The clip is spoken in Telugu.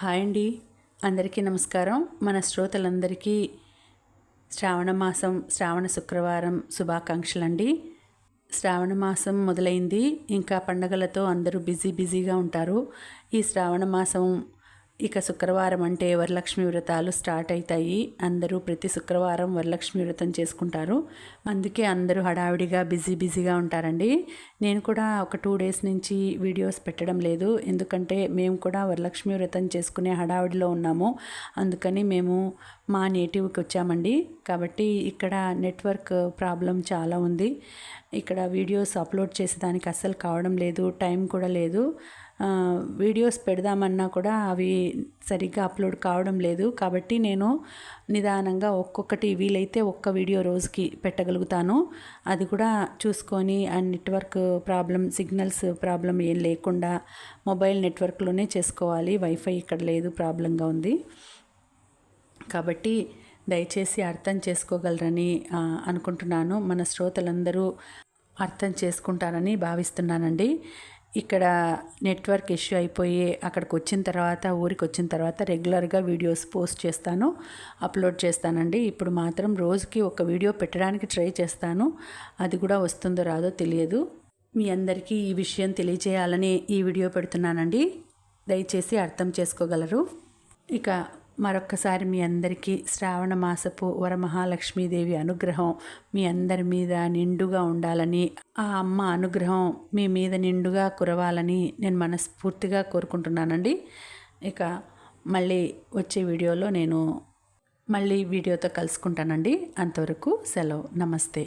హాయ్ అండి. అందరికీ నమస్కారం. మన శ్రోతలందరికీ శ్రావణ మాసం శ్రావణ శుక్రవారం శుభాకాంక్షలు అండి శ్రావణ మాసం మొదలైంది. ఇంకా పండగలతో అందరూ బిజీ బిజీగా ఉంటారు. ఈ శ్రావణ మాసం ఇక శుక్రవారం అంటే వరలక్ష్మి వ్రతాలు స్టార్ట్ అవుతాయి అందరూ ప్రతి శుక్రవారం వరలక్ష్మి వ్రతం చేసుకుంటారు. అందుకే అందరూ హడావిడిగా బిజీ బిజీగా ఉంటారండి. నేను కూడా ఒక టూ డేస్ నుంచి వీడియోస్ పెట్టడం లేదు. ఎందుకంటే మేము కూడా వరలక్ష్మి వ్రతం చేసుకునే హడావిడిలో ఉన్నాము. అందుకని మేము మా నేటివ్కి వచ్చామండి. కాబట్టి ఇక్కడ నెట్వర్క్ ప్రాబ్లం చాలా ఉంది. ఇక్కడ వీడియోస్ అప్లోడ్ చేసేదానికి అస్సలు కావడం లేదు. టైం కూడా లేదు. వీడియోస్ పెడదామన్నా కూడా అవి సరిగ్గా అప్లోడ్ కావడం లేదు. కాబట్టి నేను నిదానంగా ఒక్కొక్కటి వీలైతే ఒక్క వీడియో రోజుకి పెట్టగలుగుతాను. అది కూడా చూసుకొని ఆ నెట్వర్క్ ప్రాబ్లం సిగ్నల్స్ ప్రాబ్లం ఏం లేకుండా మొబైల్ నెట్వర్క్లోనే చేసుకోవాలి. వైఫై ఇక్కడ లేదు ప్రాబ్లంగా ఉంది. కాబట్టి దయచేసి అర్థం చేసుకోగలరని అనుకుంటున్నాను. మన శ్రోతలందరూ అర్థం చేసుకుంటారని భావిస్తున్నానండి. ఇక్కడ నెట్వర్క్ ఇష్యూ అయిపోయి అక్కడికి వచ్చిన తర్వాత ఊరికి వచ్చిన తర్వాత రెగ్యులర్గా వీడియోస్ పోస్ట్ చేస్తాను అప్లోడ్ చేస్తానండి. ఇప్పుడు మాత్రం రోజుకి ఒక వీడియో పెట్టడానికి ట్రై చేస్తాను. అది కూడా వస్తుందో రాదో తెలియదు. మీ అందరికీ ఈ విషయం తెలియజేయాలని ఈ వీడియో పెడుతున్నానండి. దయచేసి అర్థం చేసుకోగలరు. ఇక మరొక్కసారి మీ అందరికీ శ్రావణ మాసపు వరమహాలక్ష్మీదేవి అనుగ్రహం మీ అందరి మీద నిండుగా ఉండాలని ఆ అమ్మ అనుగ్రహం మీ మీద నిండుగా కురవాలని నేను మనస్ఫూర్తిగా కోరుకుంటున్నానండి. ఇక మళ్ళీ వచ్చే వీడియోలో నేను మళ్ళీ వీడియోతో కలుసుకుంటానండి. అంతవరకు సెలవు. నమస్తే.